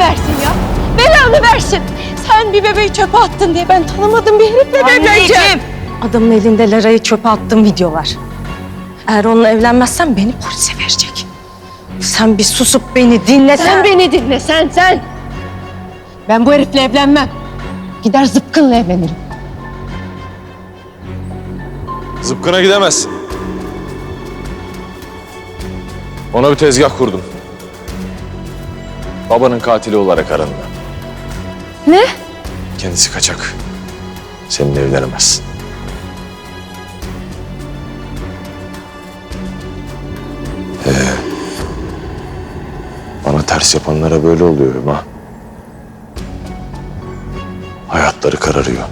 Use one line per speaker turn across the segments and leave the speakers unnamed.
versin ya. Belanı versin. Sen bir bebeği çöpe attın diye ben tanımadığım bir herifle evleneceğim.
Adamın elinde Lera'yı çöpe attığım video var. Eğer onunla evlenmezsen beni polise verecek. Sen bir susup beni dinle.
Sen beni dinle sen sen. Ben bu herifle evlenmem. Gider zıpkınla evlenirim.
Zıpkına gidemezsin. Ona bir tezgah kurdum. Babanın katili olarak aranda.
Ne?
Kendisi kaçak. Seninle evlenemez. Ee, bana ters yapanlara böyle oluyor ama hayatları kararıyor.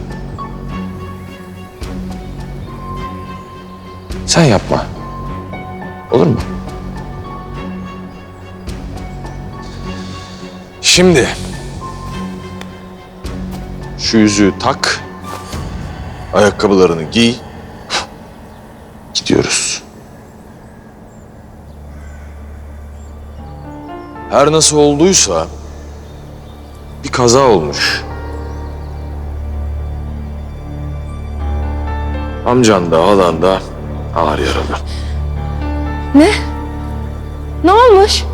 Sen yapma. Olur mu? Şimdi şu yüzüğü tak. Ayakkabılarını giy. Gidiyoruz. Her nasıl olduysa bir kaza olmuş. Amcan da halan da ağır yaralı.
Ne olmuş?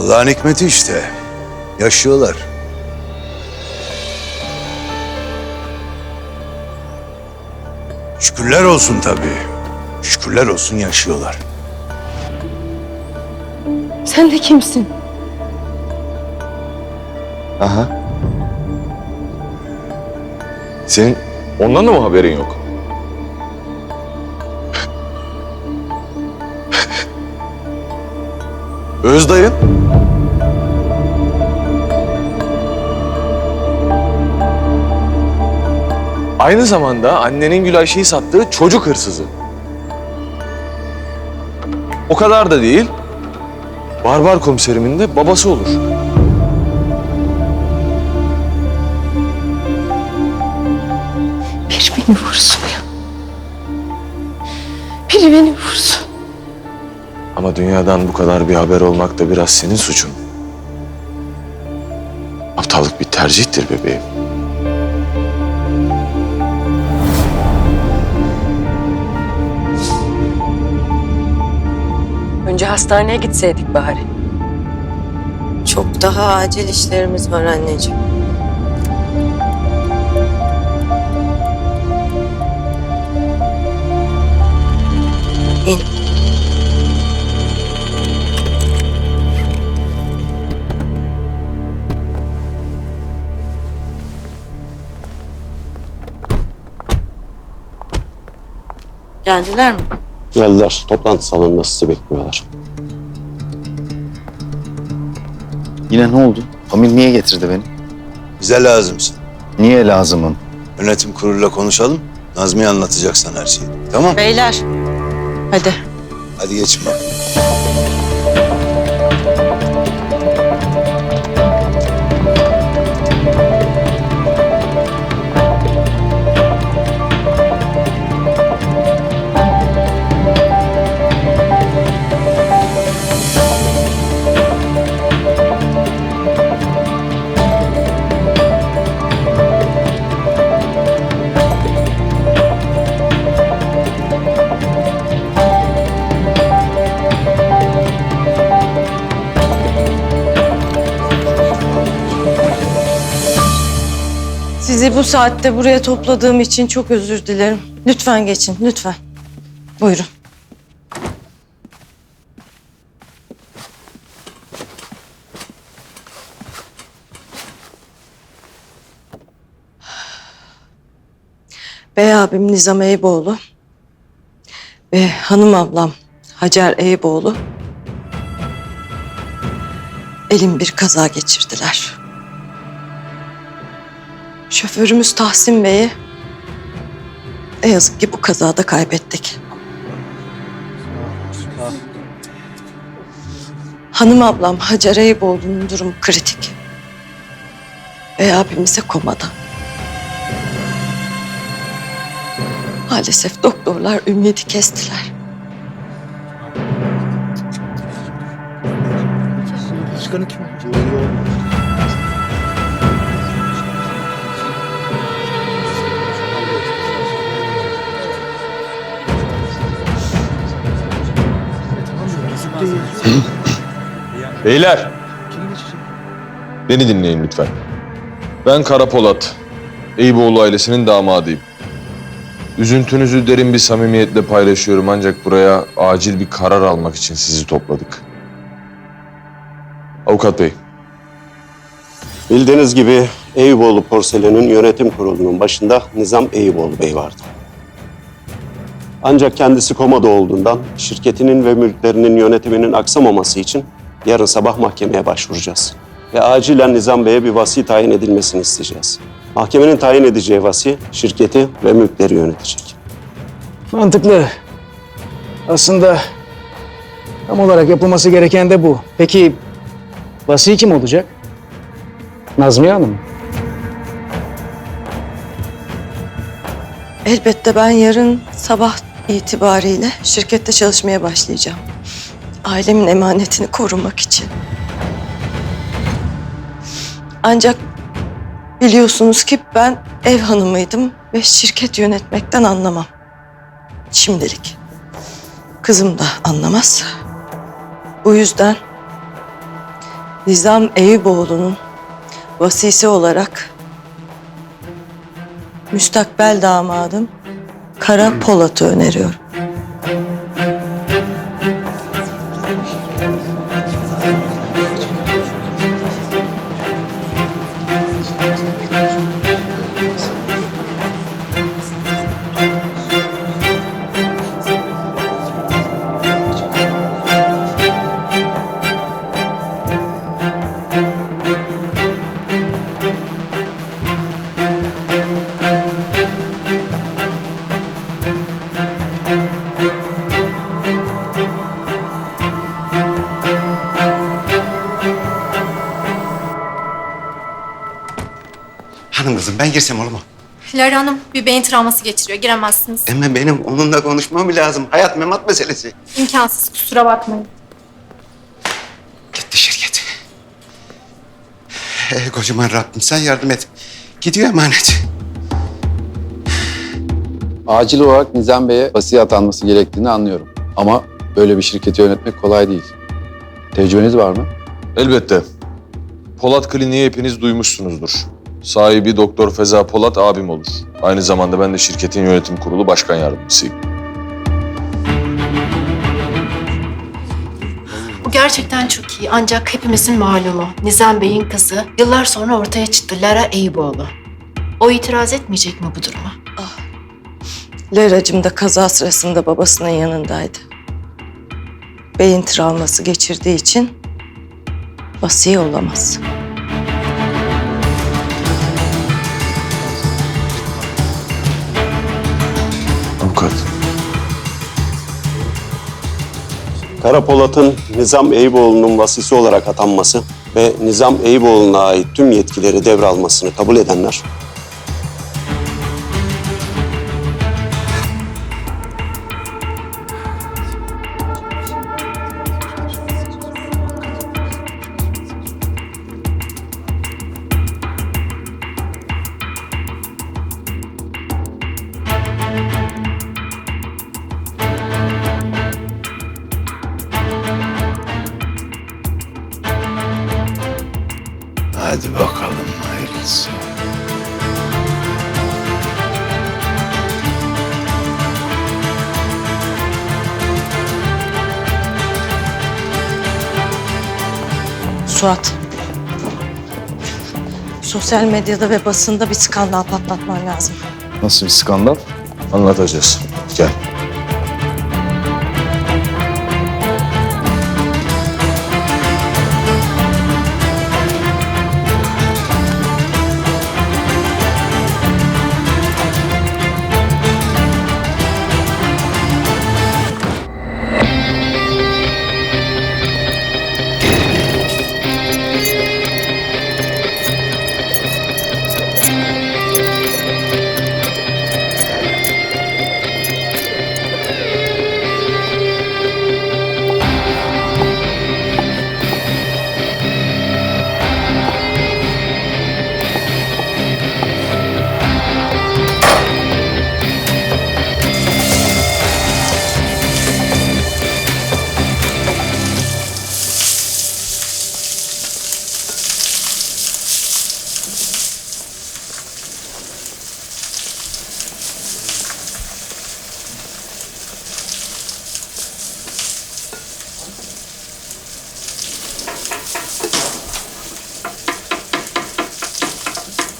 Allah'ın hikmeti işte. Yaşıyorlar. Şükürler olsun tabii. Şükürler olsun yaşıyorlar.
Sen de kimsin?
Aha. Senin ondan da mı haberin yok? Özdayın. Aynı zamanda annenin Gülayşe'yi sattığı çocuk hırsızı. O kadar da değil. Barbar komiserimin de babası olur.
Biri beni vursun ya. Biri beni vursun.
Ama dünyadan bu kadar bir haber olmak da biraz senin suçun. Aptallık bir tercihtir bebeğim.
Önce hastaneye gitseydik bari. Çok daha acil işlerimiz var anneciğim. İn. Geldiler mi?
Geldiler. Toplantı salonunda sizi bekliyorlar.
Yine ne oldu? Pamir niye getirdi beni?
Bize lazımsın.
Niye lazımım?
Yönetim kuruluyla konuşalım. Nazmiye anlatacak sana her şeyi. Tamam
Beyler. Hadi.
Hadi geçin bak.
Bu saatte buraya topladığım için çok özür dilerim. Lütfen geçin, lütfen. Buyurun. Bey abim Nizam Eyüboğlu ve hanım ablam Hacer Eyüboğlu elim bir kaza geçirdiler. Şoförümüz Tahsin Bey'i ne yazık ki bu kazada kaybettik. Hanım ablam Hacer Eyüboğlu'nun durumu kritik. Ve abimize komada. Maalesef doktorlar ümidi kestiler.
Çıkanı kim?
Beyler. Beni dinleyin lütfen. Ben Kara Polat. Eyüboğlu ailesinin damadıyım. Üzüntünüzü derin bir samimiyetle paylaşıyorum ancak buraya acil bir karar almak için sizi topladık. Avukat Bey,
Bildiğiniz gibi Eyüboğlu Porselen'in yönetim kurulunun başında Nizam Eyüboğlu Bey vardı. Ancak kendisi komada olduğundan şirketinin ve mülklerinin yönetiminin aksamaması için yarın sabah mahkemeye başvuracağız. Ve acilen Nizam Bey'e bir vasi tayin edilmesini isteyeceğiz. Mahkemenin tayin edeceği vasi şirketi ve mülkleri yönetecek.
Mantıklı. Aslında tam olarak yapılması gereken de bu. Peki vasi kim olacak? Nazmiye Hanım mı?
Elbette ben yarın sabah itibariyle şirkette çalışmaya başlayacağım. Ailemin emanetini korumak için. Ancak biliyorsunuz ki ben ev hanımıydım ve şirket yönetmekten anlamam. Şimdilik. Kızım da anlamaz. Bu yüzden Nizam Eyüboğlu'nun vasisi olarak müstakbel damadım Kara Polat'ı öneriyorum.
Hanım kızım ben girsem olur mu?
Lara Hanım bir beyin travması geçiriyor. Giremezsiniz.
Ama benim onunla konuşmam lazım. Hayat memat meselesi.
İmkansız kusura bakmayın.
Gitti şirket. Ee, kocaman Rabbim sen yardım et. Gidiyor emanet.
Acil olarak Nizam Bey'e vasiye atanması gerektiğini anlıyorum. Ama böyle bir şirketi yönetmek kolay değil. Tecrübeniz var mı?
elbette. Polat Kliniği hepiniz duymuşsunuzdur. Sahibi Doktor Feza Polat abim olur. Aynı zamanda ben de şirketin yönetim kurulu başkan yardımcısıyım.
Bu gerçekten çok iyi ancak hepimizin malumu. Nizam Bey'in kızı yıllar sonra ortaya çıktı Lara Eyüboğlu. O itiraz etmeyecek mi bu duruma?
Leracığım da kaza sırasında babasının yanındaydı. Beyin travması geçirdiği için vasiye olamaz.
Kara Polat'ın Nizam Eyüboğlu'nun vasisi olarak atanması ve Nizam Eyüboğlu'na ait tüm yetkileri devralmasını kabul edenler
Hadi bakalım hayırlısı.
Suat. Sosyal medyada ve basında bir skandal patlatman lazım.
Nasıl bir skandal?
Anlatacağız. Gel.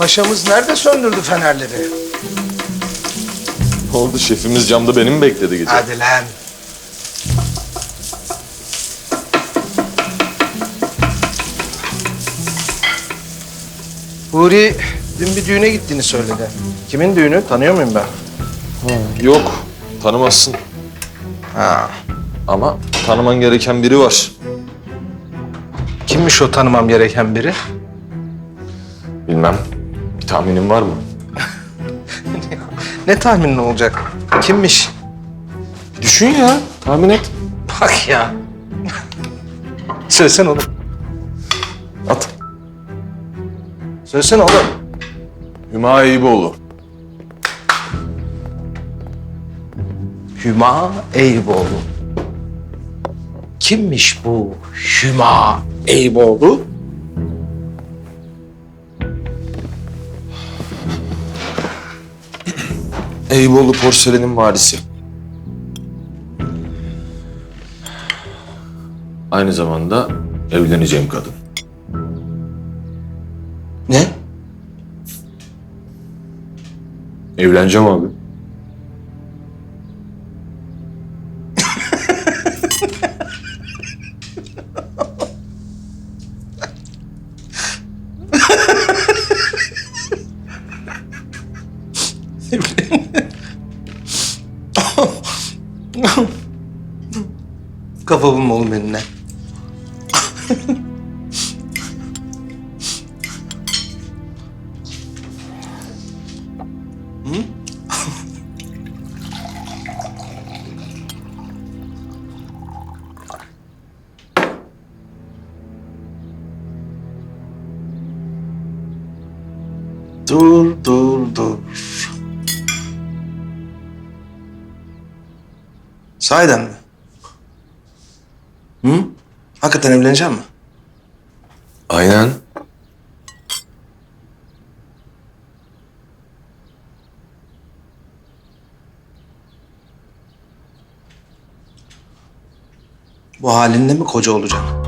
Paşamız nerede söndürdü fenerleri?
Ne oldu şefimiz camda beni mi bekledi gece?
Hadi lan. Huri dün bir düğüne gittiğini söyledi. Kimin düğünü? Tanıyor muyum ben?
Yok tanımazsın.
Ha.
Ama tanıman gereken biri var.
Kimmiş o tanımam gereken biri?
Bilmem. Tahminin var mı?
Ne tahminin olacak? Kimmiş?
Düşün ya. Tahmin et.
Bak ya. Söylesene oğlum.
At.
Söylesene oğlum.
Hüma Eyüboğlu.
Hüma Eyüboğlu. Kimmiş bu Hüma Eyüboğlu?
Eyüboğlu porselenin varisi. Aynı zamanda evleneceğim kadın.
Ne?
Evleneceğim abi.
Kafa bulma oğlum eline. Dur, dur, dur. Sahiden mi? Hakikaten evleneceğim mi?
Aynen.
Bu halinde mi koca olacaksın?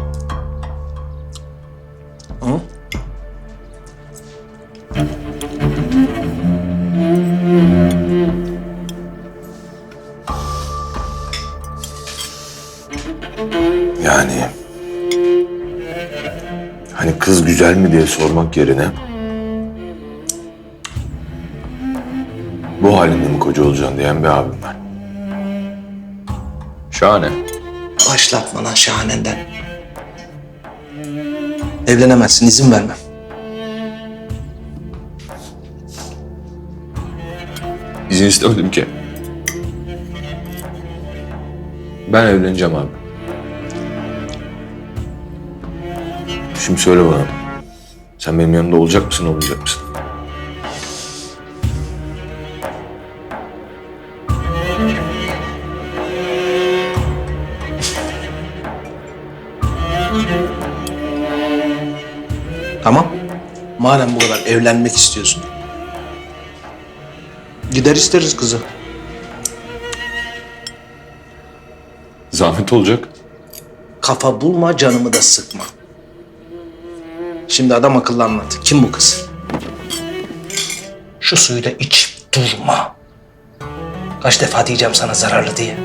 Güzel mi diye sormak yerine... Bu halinde mi koca olacaksın diyen bir abim var. Şahane.
Başlatma lan şahanenden. Evlenemezsin, izin vermem.
İzin istemedim ki. Ben evleneceğim abi. Şimdi söyle bana. Sen benim yanımda olacak mısın, olmayacak mısın?
Tamam. Madem bu kadar evlenmek istiyorsun. Gider isteriz kızı.
Zahmet olacak.
Kafa bulma, canımı da sıkma. Şimdi adam akıllı anlat. Kim bu kız? Şu suyu da iç, durma. Kaç defa diyeceğim sana zararlı diye.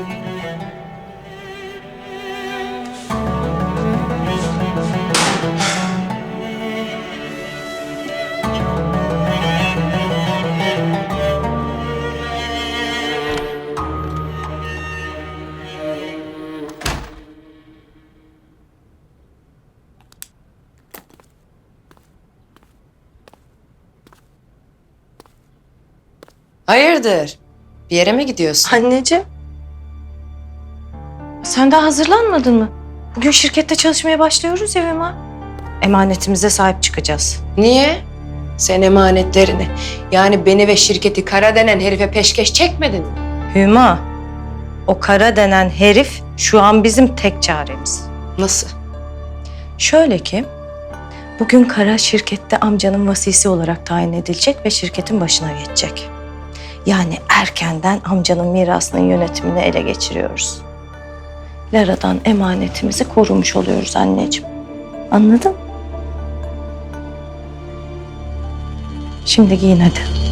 Hayırdır? Bir yere mi gidiyorsun?
Anneciğim. Sen daha hazırlanmadın mı? Bugün şirkette çalışmaya başlıyoruz ya Hüma. Emanetimize sahip çıkacağız.
Niye? Sen emanetlerini, yani beni ve şirketi kara denen herife peşkeş çekmedin mi?
Hüma, o kara denen herif şu an bizim tek çaremiz.
Nasıl?
Şöyle ki, bugün Kara şirkette amcanın vasisi olarak tayin edilecek ve şirketin başına geçecek. Yani erkenden amcanın mirasının yönetimini ele geçiriyoruz. Lara'dan emanetimizi korumuş oluyoruz anneciğim. Anladın? Şimdi giyin hadi.